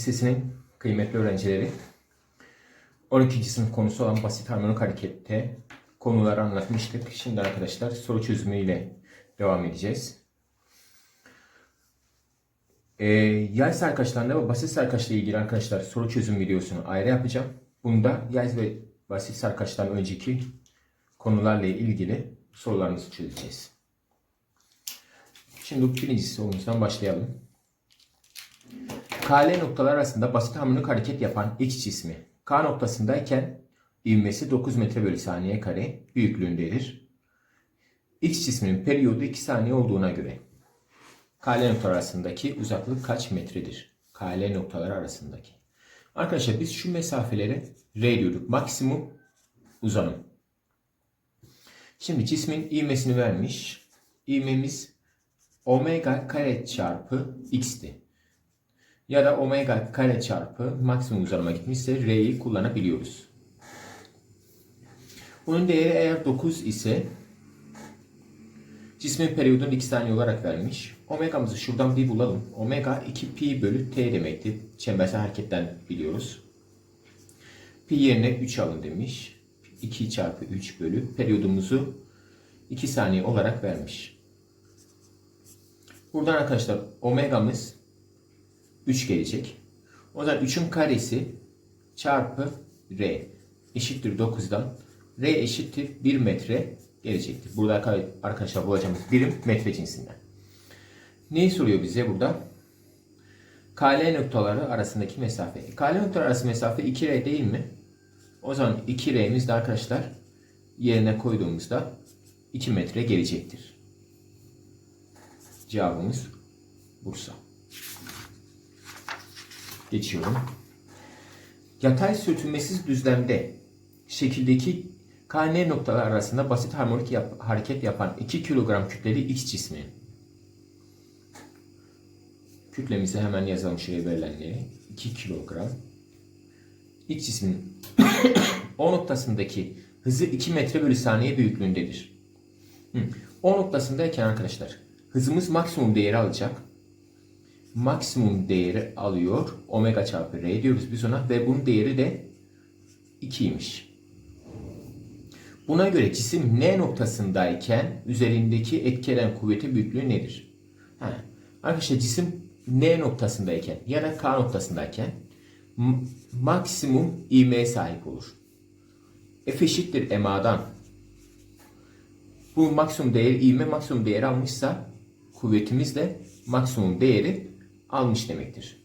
Lisesi'nin kıymetli öğrencileri 12. sınıf konusu olan basit harmonik harekette konuları anlatmıştık. Şimdi arkadaşlar soru çözümüyle devam edeceğiz. Ee, yay sarkaçlarında ve basit sarkaçla ilgili arkadaşlar soru çözüm videosunu ayrı yapacağım. Bunda yay ve basit sarkaçtan önceki konularla ilgili sorularımızı çözeceğiz. Şimdi birinci sorumuzdan başlayalım. KL noktalar arasında basit harmonik hareket yapan X cismi K noktasındayken ivmesi 9 metre bölü saniye kare büyüklüğündedir. X cisminin periyodu 2 saniye olduğuna göre KL noktalar arasındaki uzaklık kaç metredir? KL noktalar arasındaki. Arkadaşlar biz şu mesafelere R diyorduk. Maksimum uzanım. Şimdi cismin ivmesini vermiş. İvmemiz omega kare çarpı x'ti ya da omega kare çarpı maksimum uzanıma gitmişse R'yi kullanabiliyoruz. Bunun değeri eğer 9 ise cismin periyodunu 2 saniye olarak vermiş. Omega'mızı şuradan bir bulalım. Omega 2 pi bölü t demekti. Çembersel hareketten biliyoruz. Pi yerine 3 alın demiş. 2 çarpı 3 bölü periyodumuzu 2 saniye olarak vermiş. Buradan arkadaşlar omega'mız 3 gelecek. O zaman 3'ün karesi çarpı r eşittir 9'dan r eşittir 1 metre gelecektir. Burada arkadaşlar bulacağımız birim metre cinsinden. Neyi soruyor bize burada? KL noktaları arasındaki mesafe. KL noktaları arası mesafe 2R değil mi? O zaman 2R'miz de arkadaşlar yerine koyduğumuzda 2 metre gelecektir. Cevabımız Bursa. Geçiyorum. Yatay sürtünmesiz düzlemde şekildeki KN noktalar arasında basit harmonik yap hareket yapan 2 kilogram kütleli X cismi. Kütlemizi hemen yazalım şeye verilenleri. 2 kilogram. X cismin O noktasındaki hızı 2 metre bölü saniye büyüklüğündedir. O noktasındayken arkadaşlar hızımız maksimum değeri alacak maksimum değeri alıyor. Omega çarpı R diyoruz biz ona ve bunun değeri de 2'ymiş. Buna göre cisim N noktasındayken üzerindeki etkilen kuvveti büyüklüğü nedir? Ha. Arkadaşlar cisim N noktasındayken ya da K noktasındayken maksimum ivmeye sahip olur. F eşittir MA'dan. Bu maksimum değeri ivme maksimum değeri almışsa kuvvetimiz de maksimum değeri almış demektir.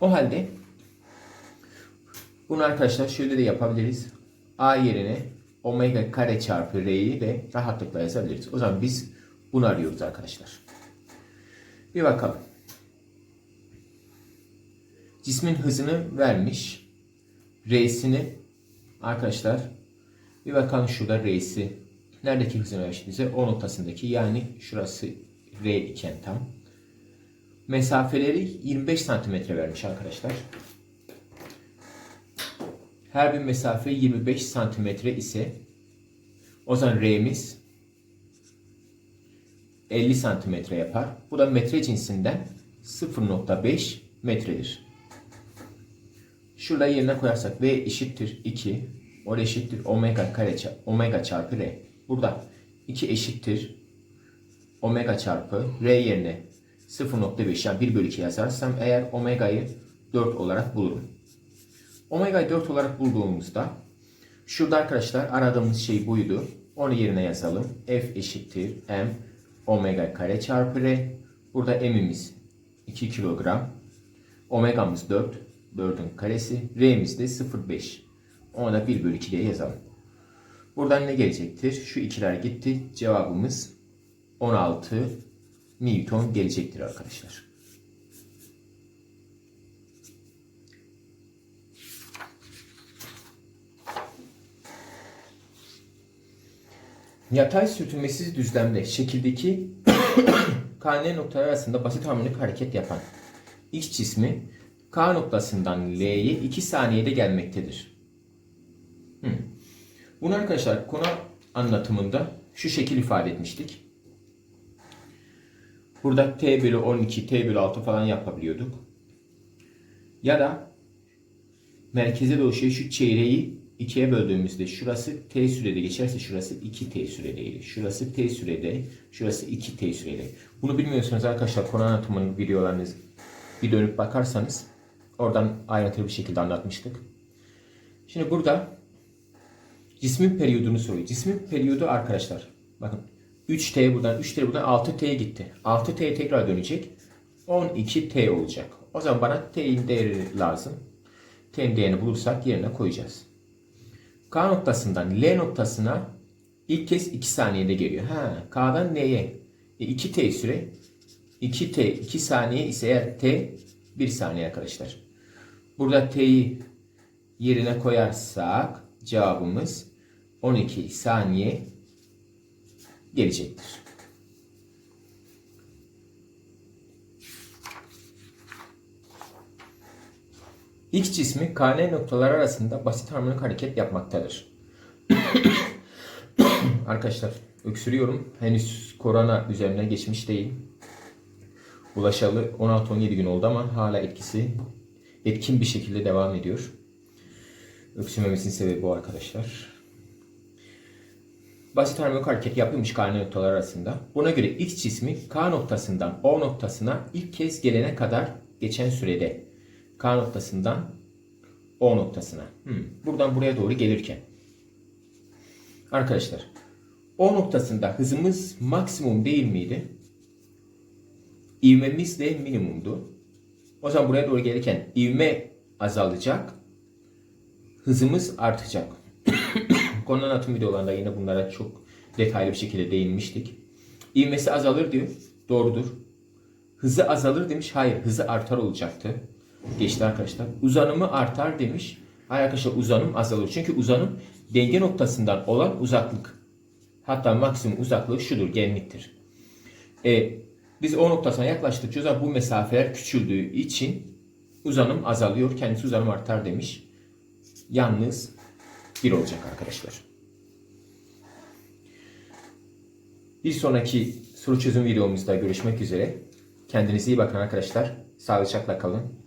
O halde bunu arkadaşlar şöyle de yapabiliriz. A yerine omega kare çarpı R'yi de rahatlıkla yazabiliriz. O zaman biz bunu arıyoruz arkadaşlar. Bir bakalım. Cismin hızını vermiş. R'sini arkadaşlar bir bakalım şurada R'si neredeki hızını vermiş bize? O noktasındaki yani şurası R iken tam mesafeleri 25 santimetre vermiş arkadaşlar. Her bir mesafe 25 santimetre ise o zaman R'miz 50 santimetre yapar. Bu da metre cinsinden 0.5 metredir. Şurada yerine koyarsak V eşittir 2. O eşittir omega kare omega çarpı R. Burada 2 eşittir omega çarpı R yerine 0.5 yani 1 bölü 2 yazarsam eğer omega'yı 4 olarak bulurum. Omega'yı 4 olarak bulduğumuzda şurada arkadaşlar aradığımız şey buydu. Onu yerine yazalım. F eşittir M omega kare çarpı R. Burada M'imiz 2 kilogram. Omega'mız 4. 4'ün karesi. R'miz de 0.5. Onu da 1 bölü 2 diye yazalım. Buradan ne gelecektir? Şu ikiler gitti. Cevabımız 16 Newton gelecektir arkadaşlar. Yatay sürtünmesiz düzlemde şekildeki KN noktaları arasında basit harmonik hareket yapan X cismi K noktasından L'ye 2 saniyede gelmektedir. Hmm. Bunu arkadaşlar konu anlatımında şu şekil ifade etmiştik. Burada t bölü 12, t bölü 6 falan yapabiliyorduk. Ya da merkeze doğru şey şu çeyreği ikiye böldüğümüzde şurası t sürede geçerse şurası 2t süredeydi. Şurası t sürede, şurası 2t sürede. Bunu bilmiyorsanız arkadaşlar konu anlatımının videolarını bir dönüp bakarsanız oradan ayrıntılı bir şekilde anlatmıştık. Şimdi burada cismin periyodunu soruyor. Cismin periyodu arkadaşlar bakın 3t buradan 3t buradan 6t gitti. 6t tekrar dönecek. 12t olacak. O zaman bana t'in değeri lazım. T'nin değerini bulursak yerine koyacağız. K noktasından L noktasına ilk kez 2 saniyede geliyor. Ha, K'dan L'ye. E, 2T süre. 2T 2 saniye ise eğer T 1 saniye arkadaşlar. Burada T'yi yerine koyarsak cevabımız 12 saniye gelecektir. X cismi KN noktalar arasında basit harmonik hareket yapmaktadır. Arkadaşlar öksürüyorum. Henüz korona üzerine geçmiş değil. Ulaşalı 16-17 gün oldu ama hala etkisi etkin bir şekilde devam ediyor. Öksürmemesinin sebebi bu arkadaşlar. Basit harmonik hareket yapılmış KN noktalar arasında. Buna göre X cismi K noktasından O noktasına ilk kez gelene kadar geçen sürede K noktasından O noktasına. Hmm, Buradan buraya doğru gelirken. Arkadaşlar O noktasında hızımız maksimum değil miydi? İvmemiz de minimumdu. O zaman buraya doğru gelirken ivme azalacak. Hızımız artacak. Konu anlatım videolarında yine bunlara çok detaylı bir şekilde değinmiştik. İvmesi azalır diyor. Doğrudur. Hızı azalır demiş. Hayır hızı artar olacaktı. Geçti arkadaşlar. Uzanımı artar demiş. Hayır arkadaşlar uzanım azalır. Çünkü uzanım denge noktasından olan uzaklık. Hatta maksimum uzaklığı şudur. Genliktir. E, biz o noktasına yaklaştıkça o zaman bu mesafeler küçüldüğü için uzanım azalıyor. Kendisi uzanım artar demiş. Yalnız bir olacak arkadaşlar. Bir sonraki soru çözüm videomuzda görüşmek üzere. Kendinize iyi bakın arkadaşlar. Sağlıcakla kalın.